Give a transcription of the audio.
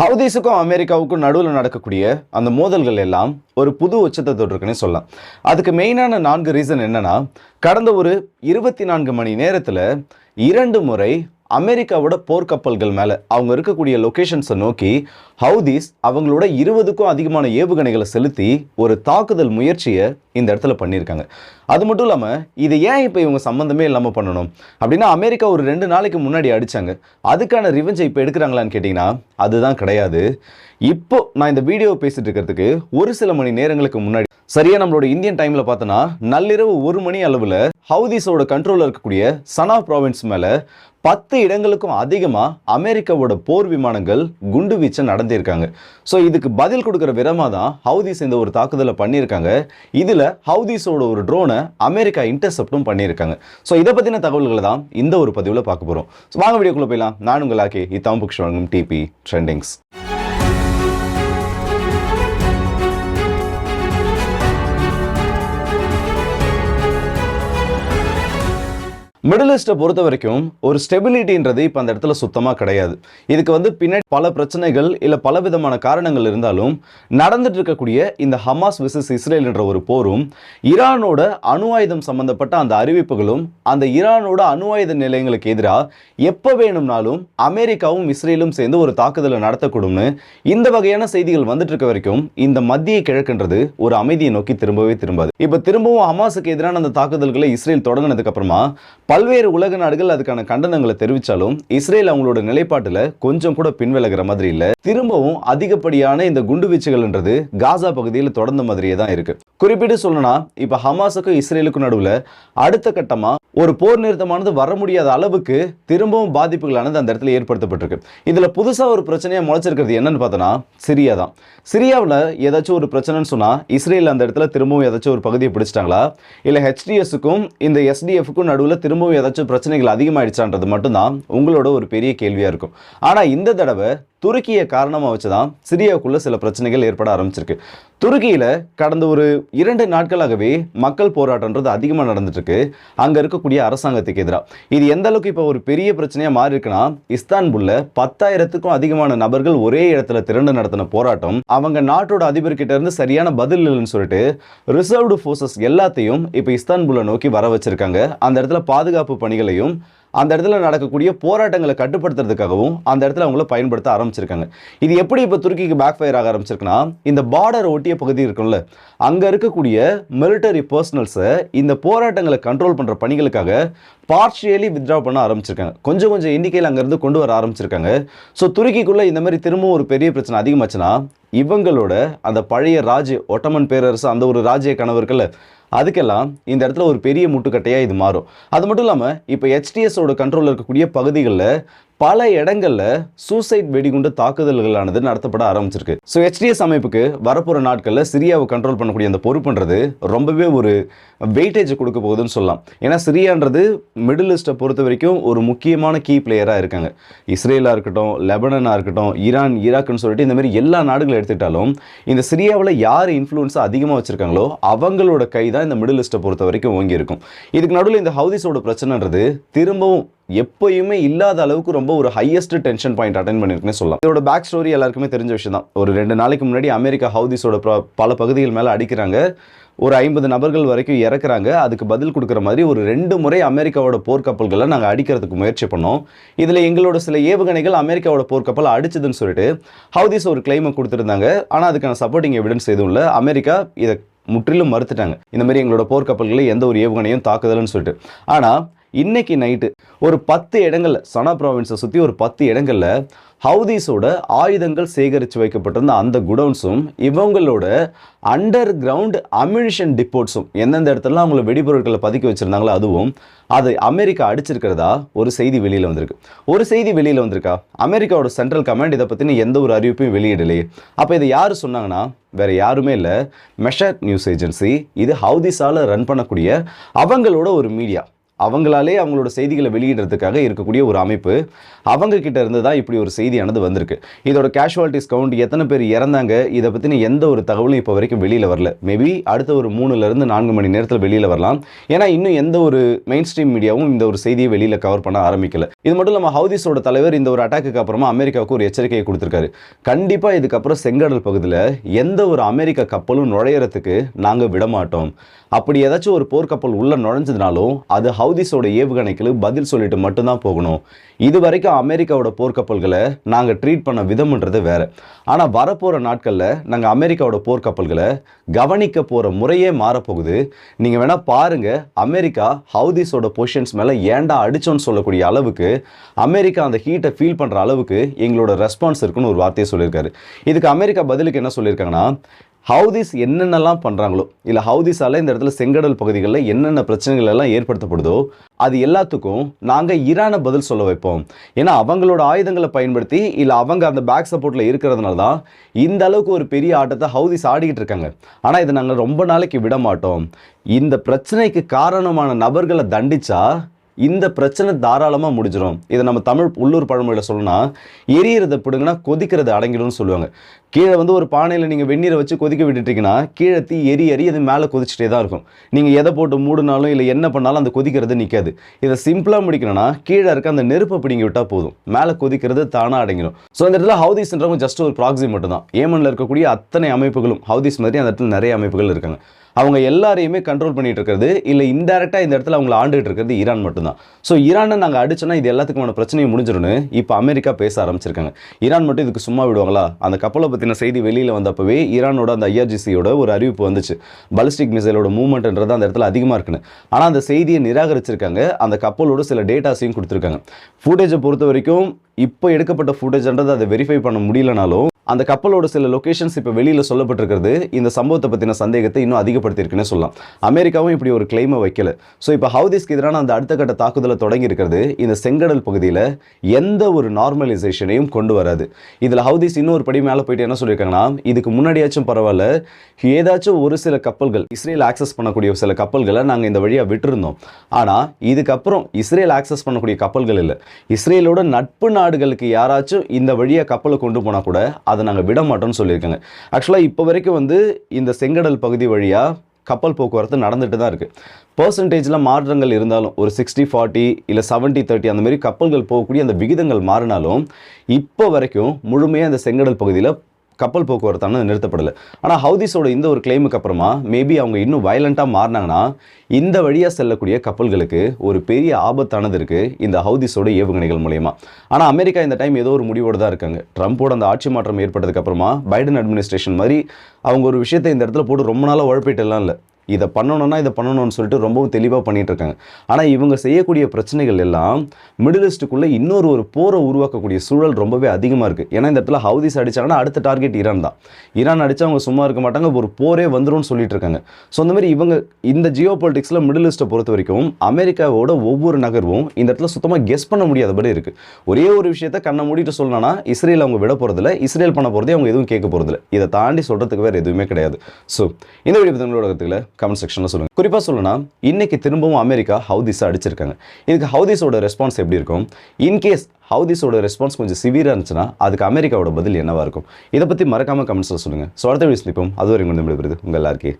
ஹவுதீஸுக்கும் அமெரிக்காவுக்கும் நடுவில் நடக்கக்கூடிய அந்த மோதல்கள் எல்லாம் ஒரு புது உச்சத்தை தொட்டிருக்குன்னு சொல்லலாம். அதுக்கு மெயினான நான்கு ரீசன் என்னன்னா கடந்த ஒரு இருபத்தி நான்கு மணி நேரத்தில் இரண்டு முறை அமெரிக்காவோட போர்க்கப்பல்கள் மேலே அவங்க இருக்கக்கூடிய லொகேஷன்ஸை நோக்கி ஹவுதீஸ் அவங்களோட இருபதுக்கும் அதிகமான ஏவுகணைகளை செலுத்தி ஒரு தாக்குதல் முயற்சியை இந்த இடத்துல பண்ணியிருக்காங்க. அது மட்டும் இல்லாமல் இது ஏன் இப்போ இவங்க சம்மந்தமே இல்லாமல் பண்ணணும்? அப்படின்னா அமெரிக்கா ஒரு ரெண்டு நாளைக்கு முன்னாடி அடித்தாங்க அதுக்கான ரிவெஞ்சை இப்போ எடுக்கிறாங்களான்னு கேட்டிங்கன்னா அதுதான் கிடையாது. இப்போ நான் இந்த வீடியோவை பேசிட்டு இருக்கிறதுக்கு ஒரு சில மணி நேரங்களுக்கு முன்னாடி சரியாக நம்மளோட இந்தியன் டைமில் பார்த்தோன்னா நள்ளிரவு ஒரு மணி அளவில் ஹவுதீஸோட கண்ட்ரோலில் இருக்கக்கூடிய சனா ப்ராவின்ஸ் மேலே பத்து இடங்களுக்கும் அதிகமாக அமெரிக்காவோட போர் விமானங்கள் குண்டு வீச்சு நடந்திருக்காங்க ஸோ இதுக்கு பதில் கொடுக்குற விதமாக தான் ஹவுதிஸ் இந்த ஒரு தாக்குதலை பண்ணியிருக்காங்க. இதில் ஹவுதிஸோட ஒரு ட்ரோனை அமெரிக்கா இன்டர்செப்டும் பண்ணியிருக்காங்க. ஸோ இதை பற்றின தகவல்களை தான் இந்த ஒரு பதிவில் பார்க்க போகிறோம் ஸோ வாங்க வீடியோக்குள்ளே போயிடலாம். நான் உங்கள் ஆக்கி இத்தாம் புக்ஷ் வழங்கும் டிபி ட்ரெண்டிங்ஸ் மிடில் ஈஸ்ட்டை பொறுத்த வரைக்கும் ஒரு ஸ்டெபிலிட்டின்றது இப்போ அந்த இடத்துல சுத்தமாக கிடையாது. இதுக்கு வந்து பின்னாடி பல பிரச்சனைகள் இல்லை பல விதமான காரணங்கள் இருந்தாலும் நடந்துட்டு இருக்கக்கூடிய இந்த ஹமாஸ் விசஸ் இஸ்ரேல் என்ற ஒரு போரும் ஈரானோட அணு ஆயுதம் சம்பந்தப்பட்ட அந்த அறிவிப்புகளும் அந்த ஈரானோட அணு ஆயுத நிலையங்களுக்கு எதிராக எப்போ வேணும்னாலும் அமெரிக்காவும் இஸ்ரேலும் சேர்ந்து ஒரு தாக்குதலை நடத்தக்கூடும்னு இந்த வகையான செய்திகள் வந்துட்டு இருக்க வரைக்கும் இந்த மத்திய கிழக்குன்றது ஒரு அமைதியை நோக்கி திரும்பவே திரும்பாது. இப்போ திரும்பவும் ஹமாஸுக்கு எதிரான அந்த தாக்குதல்களை இஸ்ரேல் தொடங்கினதுக்கு அப்புறமா பல்வேறு உலக நாடுகள் அதுக்கான கண்டனங்களை தெரிவித்தாலும் இஸ்ரேல் அவங்களோட நிலைப்பாட்டில் கொஞ்சம் கூட பின்விலகிற மாதிரி இல்லை. திரும்பவும் அதிகப்படியான இந்த குண்டுவீச்சுகள்ன்றது காசா பகுதியில் தொடர்ந்த மாதிரியே தான் இருக்கு. குறிப்பிட்டு சொல்லணும்னா இப்போ ஹமாஸுக்கும் இஸ்ரேலுக்கும் நடுவில் அடுத்த கட்டமா ஒரு போர் நிறுத்தமானது வர முடியாத அளவுக்கு திரும்பவும் பாதிப்புகளானது அந்த இடத்துல ஏற்படுத்தப்பட்டிருக்கு. இதுல புதுசா ஒரு பிரச்சனையா முளைச்சிருக்கிறது என்னன்னு பார்த்தோன்னா சிரியா தான். சிரியாவில் ஏதாச்சும் ஒரு பிரச்சனைன்னு சொன்னா இஸ்ரேல் அந்த இடத்துல திரும்பவும் ஏதாச்சும் ஒரு பகுதியை பிடிச்சிட்டாங்களா? இல்லை ஹெச்டிஎஸ்க்கும் இந்த எஸ்டிஎஃப்க்கும் நடுவில் திரும்பவும் ஏதாச்சும் பிரச்சனைகள் அதிகமாகிடுச்சான்றது மட்டும்தான் உங்களோட ஒரு பெரிய கேள்வியா இருக்கும். ஆனா இந்த தடவை துருக்கியை காரணமாக வச்சு தான் சிரியாவுக்குள்ள சில பிரச்சனைகள் ஏற்பட ஆரம்பிச்சிருக்கு. துருக்கியில் கடந்த ஒரு இரண்டு நாட்களாகவே மக்கள் போராட்டம்ன்றது அதிகமாக நடந்துட்டுருக்கு. அங்கே இருக்கக்கூடிய அரசாங்கத்துக்கு எதிராக இது எந்த அளவுக்கு இப்போ ஒரு பெரிய பிரச்சனையாக மாறி இருக்குன்னா இஸ்தான்புல்ல பத்தாயிரத்துக்கும் அதிகமான நபர்கள் ஒரே இடத்துல திரண்டு நடத்தின போராட்டம். அவங்க நாட்டோட அதிபர்கிட்ட இருந்து சரியான பதில் இல்லைன்னு சொல்லிட்டு ரிசர்வ்டு ஃபோர்ஸஸ் எல்லாத்தையும் இப்போ இஸ்தான்புல்லை நோக்கி வர வச்சிருக்காங்க. அந்த இடத்துல பாதுகாப்பு பணிகளையும் அந்த இடத்துல நடக்கக்கூடிய போராட்டங்களை கட்டுப்படுத்துறதுக்காகவும் அந்த இடத்துல அவங்கள பயன்படுத்த ஆரம்பிச்சிருக்காங்க. இது எப்படி இப்போ துருக்கிக்கு பேக் ஃபயர் ஆக ஆரம்பிச்சிருக்குன்னா இந்த பார்டர் ஒட்டிய பகுதி இருக்கும்ல அங்கே இருக்கக்கூடிய மிலிட்டரி பர்சனல்ஸை இந்த போராட்டங்களை கண்ட்ரோல் பண்ணுற பணிகளுக்காக பார்ஷியலி வித்ட்ரா பண்ண ஆரம்பிச்சிருக்காங்க. கொஞ்சம் கொஞ்சம் எண்ணிக்கையில் அங்கேருந்து கொண்டு வர ஆரம்பிச்சிருக்காங்க. ஸோ துருக்கிக்குள்ளே இந்த மாதிரி திரும்பவும் ஒரு பெரிய பிரச்சனை அதிகமாச்சுன்னா இவங்களோட அந்த பழைய ராஜ்ய ஒட்டமன் பேரரசு அந்த ஒரு ராஜ்ய கனவு இருக்குல்ல அதுக்கெல்லாம் இந்த இடத்துல ஒரு பெரிய முட்டுக்கட்டையாக இது மாறும். அது மட்டும் இல்லாமல் இப்போ ஹெச்டிஎஸோட கண்ட்ரோலில் இருக்கக்கூடிய பகுதிகளில் பல இடங்களில் சூசைட் வெடிகுண்டு தாக்குதல்களானது நடத்தப்பட ஆரம்பிச்சிருக்கு. ஸோ ஹெச்டிஎஸ் அமைப்புக்கு வரப்போகிற நாட்களில் சிரியாவை கண்ட்ரோல் பண்ணக்கூடிய அந்த பொறுப்புன்றது ரொம்பவே ஒரு வெயிட்டேஜ் கொடுக்க போகுதுன்னு சொல்லலாம். ஏன்னா சிரியான்றது மிடில் ஈஸ்ட்டை பொறுத்த வரைக்கும் ஒரு முக்கியமான கீ பிளேயராக இருக்காங்க. இஸ்ரேலாக இருக்கட்டும் லெபனனாக இருக்கட்டும் ஈரான் ஈராக்குன்னு சொல்லிட்டு இந்தமாரி எல்லா நாடுகளை எடுத்துக்கிட்டாலும் இந்த சிரியாவில் யார் இன்ஃப்ளூன்ஸை அதிகமாக வச்சுருக்காங்களோ அவங்களோட கை தான் இந்த மிடில் ஈஸ்ட்டை பொறுத்த வரைக்கும் ஓங்கி இருக்கும். இதுக்கு நடுவில் இந்த ஹவுதிஸோட பிரச்சனைன்றது திரும்பவும் எப்பயுமே இல்லாத அளவுக்கு ரொம்ப ஒரு ஹையஸ்ட் டென்ஷன் பாயிண்ட் அட்டன் பண்ணியிருக்குன்னு சொல்லலாம். இதோட பேக் ஸ்டோரி எல்லாருக்குமே தெரிஞ்ச விஷயம் தான் ஒரு ரெண்டு நாளைக்கு முன்னாடி அமெரிக்கா ஹவுதிஸோட பல பகுதிகள் மேலே அடிக்கிறாங்க. ஒரு ஐம்பது நபர்கள் வரைக்கும் இறக்குறாங்க. அதுக்கு பதில் கொடுக்குற மாதிரி ஒரு ரெண்டு முறை அமெரிக்காவோட போர்க்கப்பல்களை நாங்கள் அடிக்கிறதுக்கு முயற்சி பண்ணோம். இதில் எங்களோட சில ஏவுகணைகள் அமெரிக்காவோட போர்க்கப்பல் அடிச்சதுன்னு சொல்லிட்டு ஹவுதிஸ் ஒரு கிளைமை கொடுத்துருந்தாங்க. ஆனால் அதுக்கான சப்போர்ட்டிங் எவிடன்ஸ் எதுவும் இல்லை. அமெரிக்கா இதை முற்றிலும் மறுத்துட்டாங்க. இந்த மாதிரி எங்களோட போர்க்கப்பல்களை எந்த ஒரு ஏவுகணையும் தாக்குதல்னு சொல்லிட்டு. ஆனால் இன்னைக்கு நைட்டு ஒரு பத்து இடங்களில் சனா ப்ராவின்ஸை சுற்றி ஒரு பத்து இடங்களில் ஹவுதீஸோட ஆயுதங்கள் சேகரித்து வைக்கப்பட்டிருந்த அந்த குடவுன்ஸும் இவங்களோட அண்டர் கிரவுண்ட் அம்யூனிஷன் டிப்போட்ஸும் எந்தெந்த இடத்துல அவங்கள வெடிபொருட்களை பதுக்கி வச்சிருந்தாங்களோ அதுவும் அதை அமெரிக்கா அடிச்சிருக்கிறதா ஒரு செய்தி வெளியில் வந்திருக்கு. ஒரு செய்தி வெளியில் வந்திருக்கா? அமெரிக்காவோட சென்ட்ரல் கமாண்ட் இதை பற்றின எந்த ஒரு அறிவிப்பையும் வெளியிடலையே. அப்போ இதை யார் சொன்னாங்கன்னா வேறு யாருமே இல்லை மெஷர் நியூஸ் ஏஜென்சி இது ஹவுதிஸால் ரன் பண்ணக்கூடிய அவங்களோட ஒரு மீடியா அவங்களாலே அவங்களோட செய்திகளை வெளியிடுறதுக்காக இருக்கக்கூடிய ஒரு அமைப்பு அவங்க கிட்ட இருந்து தான் இப்படி ஒரு செய்தியானது வந்திருக்கு. இதோட கேஷுவாலிட்டிஸ் கவுண்ட் எத்தனை பேர் இறந்தாங்க? இதை பற்றின எந்த ஒரு தகவலும் இப்போ வரைக்கும் வெளியில் வரல. மேபி அடுத்த ஒரு மூணுலேருந்து நான்கு மணி நேரத்தில் வெளியில் வரலாம். ஏன்னா இன்னும் எந்த ஒரு மெயின் ஸ்ட்ரீம் மீடியாவும் இந்த ஒரு செய்தியை வெளியில் கவர் பண்ண ஆரம்பிக்கல. இது மட்டும் இல்லாமல் ஹவுதிஸோட தலைவர் இந்த ஒரு அட்டாக்கு அப்புறமா அமெரிக்காவுக்கு ஒரு எச்சரிக்கையை கொடுத்துருக்காரு. கண்டிப்பாக இதுக்கப்புறம் செங்கடல் பகுதியில் எந்த ஒரு அமெரிக்க கப்பலும் நுழையிறதுக்கு நாங்கள் விட மாட்டோம் அப்படி ஏதாச்சும் ஒரு போர்க்கப்பல் உள்ளே நுழைஞ்சதுனாலும் அது ஹவுதிஸோட ஏவுகணைக்கு பதில் சொல்லிட்டு மட்டும்தான் போகணும். இது வரைக்கும் அமெரிக்காவோட போர்க்கப்பல்களை நாங்கள் ட்ரீட் பண்ண விதம்ன்றது வேற. ஆனால் வரப்போகிற நாட்களில் நாங்கள் அமெரிக்காவோட போர்க்கப்பல்களை கவனிக்க போகிற முறையே மாறப்போகுது. நீங்கள் வேணால் பாருங்கள் அமெரிக்கா ஹவுதிஸோட பொசிஷன்ஸ் மேலே ஏன்டா அடிச்சோன்னு சொல்லக்கூடிய அளவுக்கு அமெரிக்கா அந்த ஹீட்டை ஃபீல் பண்ணுற அளவுக்கு எங்களோட ரெஸ்பான்ஸ் இருக்குன்னு ஒரு வார்த்தையை சொல்லியிருக்காரு. இதுக்கு அமெரிக்கா பதிலுக்கு என்ன சொல்லியிருக்காங்கன்னா ஹவுதிஸ் என்னென்னலாம் பண்ணுறாங்களோ இல்லை ஹவுதிஸால் இந்த இடத்துல செங்கடல் பகுதிகளில் என்னென்ன பிரச்சனைகள் எல்லாம் ஏற்படுத்தப்படுதோ அது எல்லாத்துக்கும் நாங்கள் ஈரான பதில் சொல்ல வைப்போம். ஏன்னா அவங்களோட ஆயுதங்களை பயன்படுத்தி இல்லை அவங்க அந்த பேக் சப்போர்ட்டில் இருக்கிறதுனால தான் இந்த அளவுக்கு ஒரு பெரிய ஆட்டத்தை ஹவுதிஸ் ஆடிக்கிட்டு இருக்காங்க. ஆனால் இதை நாங்கள் ரொம்ப நாளைக்கு விட மாட்டோம். இந்த பிரச்சனைக்கு காரணமான நபர்களை தண்டிச்சா இந்த பிரச்சனை தாராளமாக முடிஞ்சிடும் இதை நம்ம தமிழ் உள்ளூர் பழமொழியில் சொல்லணும்னா எரியறதை பிடுங்கன்னா கொதிக்கிறது அடங்கிடும்னு சொல்லுவாங்க. கீழே வந்து ஒரு பானையில் நீங்கள் வெந்நீரை வச்சு கொதிக்க விட்டுட்டீங்கன்னா கீழே தீ எரி எரி அது மேலே கொதிச்சுட்டே தான் இருக்கும். நீங்கள் எதை போட்டு மூடினாலும் இல்லை என்ன பண்ணாலும் அந்த கொதிக்கிறது நிற்காது இதை சிம்பிளாக முடிக்கணும்னா கீழே இருக்க அந்த நெருப்பை பிடிங்கி விட்டால் போதும். மேலே கொதிக்கிறது தானாக அடங்கிடும் ஸோ அந்த இடத்துல ஹவுதிஸ்ன்றவங்க ஜஸ்ட் ஒரு ப்ராக்ஸி மட்டும் தான் ஏமனில் இருக்கக்கூடிய அத்தனை அமைப்புகளும் ஹவுதிஸ் மாதிரி அந்த இடத்துல நிறைய அமைப்புகள் இருக்காங்க. அவங்க எல்லாரையுமே கண்ட்ரோல் பண்ணிட்டு இருக்கிறது இல்லை இன்டெரக்டாக இந்த இடத்துல அவங்கள ஆண்டுகிட்டு இருக்கிறது ஈரான் மட்டும்தான். ஸோ ஈரானை நாங்கள் அடிச்சோன்னா இது எல்லாத்துக்குமான பிரச்சனையும் முடிஞ்சிடும்னு இப்போ அமெரிக்கா பேச ஆரம்பிச்சிருக்காங்க. ஈரான் மட்டும் இதுக்கு சும்மா விடுவாங்களா? அந்த கப்பலை பற்றின செய்தி வெளியில் வந்தப்பவே ஈரானோட அந்த ஐஆர்ஜிசியோட ஒரு அறிவிப்பு வந்துச்சு. பலிஸ்டிக் மிசைலோட மூவ்மெண்ட்ன்றது அந்த இடத்துல அதிகமாக இருக்குன்னு. ஆனால் அந்த செய்தியை நிராகரிச்சிருக்காங்க. அந்த கப்பலோட சில டேட்டாஸையும் கொடுத்துருக்காங்க. ஃபுட்டேஜை பொறுத்த வரைக்கும் இப்போ எடுக்கப்பட்ட ஃபுட்டேஜ்ன்றது அதை வெரிஃபை பண்ண முடியலனாலும் அந்த கப்பலோட சில லொகேஷன்ஸ் இப்போ வெளியில் சொல்லப்பட்டிருக்கிறது. இந்த சம்பவத்தை பற்றின சந்தேகத்தை இன்னும் அதிகப்படுத்தியிருக்குன்னே சொல்லலாம். அமெரிக்காவும் இப்படி ஒரு கிளைமை வைக்கல. ஸோ இப்போ ஹவுதிஸ்க்கு எதிரான அந்த அடுத்த கட்ட தாக்குதலை தொடங்கி இருக்கிறது இந்த செங்கடல் பகுதியில் எந்த ஒரு நார்மலைசேஷனையும் கொண்டு வராது. இதில் ஹவுதிஸ் இன்னொரு படி மேலே போயிட்டு என்ன சொல்லியிருக்காங்கன்னா இதுக்கு முன்னாடியாச்சும் பரவாயில்ல ஏதாச்சும் ஒரு சில கப்பல்கள் இஸ்ரேல் ஆக்சஸ் பண்ணக்கூடிய சில கப்பல்களை நாங்கள் இந்த வழியாக விட்டுருந்தோம். ஆனால் இதுக்கப்புறம் இஸ்ரேல் ஆக்சஸ் பண்ணக்கூடிய கப்பல்கள் இல்லை. இஸ்ரேலோட நட்பு நாடுகளுக்கு யாராச்சும் இந்த வழியாக கப்பலை கொண்டு போனால் கூட அதை நாங்கள் விட மாட்டோம்னு சொல்லியிருக்காங்க. ஆக்சுவலாக இப்போ வரைக்கும் வந்து இந்த செங்கடல் பகுதி வழியாக கப்பல் போக்குவரத்து நடந்துட்டு தான் இருக்குது பர்சன்டேஜில் மாற்றங்கள் இருந்தாலும் ஒரு சிக்ஸ்டி ஃபார்ட்டி இல்லை செவன்ட்டி தேர்ட்டி அந்த மாதிரி கப்பல்கள் போகக்கூடிய அந்த விகிதங்கள் மாறினாலும் இப்போ வரைக்கும் முழுமையாக அந்த செங்கடல் பகுதியில் கப்பல் போக்குவரத்தானது நிறுத்தப்படலை. ஆனால் ஹவுதிஸோட இந்த ஒரு கிளைமுக்கு அப்புறமா மேபி அவங்க இன்னும் வயலண்ட்டாக மாறினாங்கன்னா இந்த வழியாக செல்லக்கூடிய கப்பல்களுக்கு ஒரு பெரிய ஆபத்தானது இருக்குது இந்த ஹவுதிஸோட ஏவுகணைகள் மூலயமா. ஆனால் அமெரிக்கா இந்த டைம் ஏதோ ஒரு முடிவோடு தான் இருக்காங்க. ட்ரம்ப்போட அந்த ஆட்சி மாற்றம் ஏற்பட்டதுக்கப்புறமா பைடன் அட்மினிஸ்ட்ரேஷன் மாதிரி அவங்க ஒரு விஷயத்தை இந்த இடத்துல போட்டு ரொம்ப நாளாக உழப்பிட்டுலாம் இல்லை. இதை பண்ணணும்னா இதை பண்ணணும்னு சொல்லிட்டு ரொம்பவும் தெளிவாக பண்ணிகிட்ருக்காங்க இருக்காங்க ஆனால் இவங்க செய்யக்கூடிய பிரச்சனைகள் எல்லாம் மிடில் ஈஸ்ட்டுக்குள்ளே இன்னொரு ஒரு போரை உருவாக்கக்கூடிய சூழல் ரொம்பவே அதிகமாக இருக்குது ஏன்னா இந்த இடத்துல ஹவுதிஸ் அடித்தாங்கன்னா அடுத்த டார்கெட் ஈரான் தான். ஈரான் அடித்தா அவங்க சும்மா இருக்க மாட்டாங்க ஒரு போரே வந்துடும் சொல்லிட்டு இருக்காங்க ஸோ அந்த மாதிரி இவங்க இந்த ஜியோ பொலிட்டிக்ஸில் மிடில் ஈஸ்ட்டை பொறுத்த வரைக்கும் அமெரிக்காவோட ஒவ்வொரு நகர்வும் இந்த இடத்துல சுத்தமாக கெஸ் பண்ண முடியாதபடி இருக்குது ஒரே ஒரு விஷயத்த கண்ணை மூடிட்டு சொல்லணும்னா இஸ்ரேல் அவங்க விட போகிறதில்ல இஸ்ரேல் பண்ண போகிறதே அவங்க எதுவும் கேட்க போகிறதில்ல இதை தாண்டி சொல்கிறதுக்கு வேறு எதுவுமே கிடையாது. ஸோ இந்த வீடியோ பற்றி உங்களோட கருத்துக்களை கமெண்ட் செக்ஷனில் சொல்லுங்கள் குறிப்பாக சொல்லணும்னா இன்னைக்கு திரும்பவும் அமெரிக்கா ஹவுதிஸை அடிச்சிருக்காங்க. இதுக்கு ஹவுதிஸோட ரெஸ்பான்ஸ் எப்படி இருக்கும்? இன்கேஸ் ஹவுதிஸோட ரெஸ்பான்ஸ் கொஞ்சம் சிவியராக இருந்துச்சுன்னா அதுக்கு அமெரிக்காவோட பதில் என்னவா இருக்கும்? இதை பற்றி மறக்காமல் கமெண்ட்ஸில் சொல்லுங்கள் ஸோ அடுத்த வீடியோ சந்திப்போம். அது வரைக்கும் வந்து விடுபடுது உங்கள் எல்லாருக்கே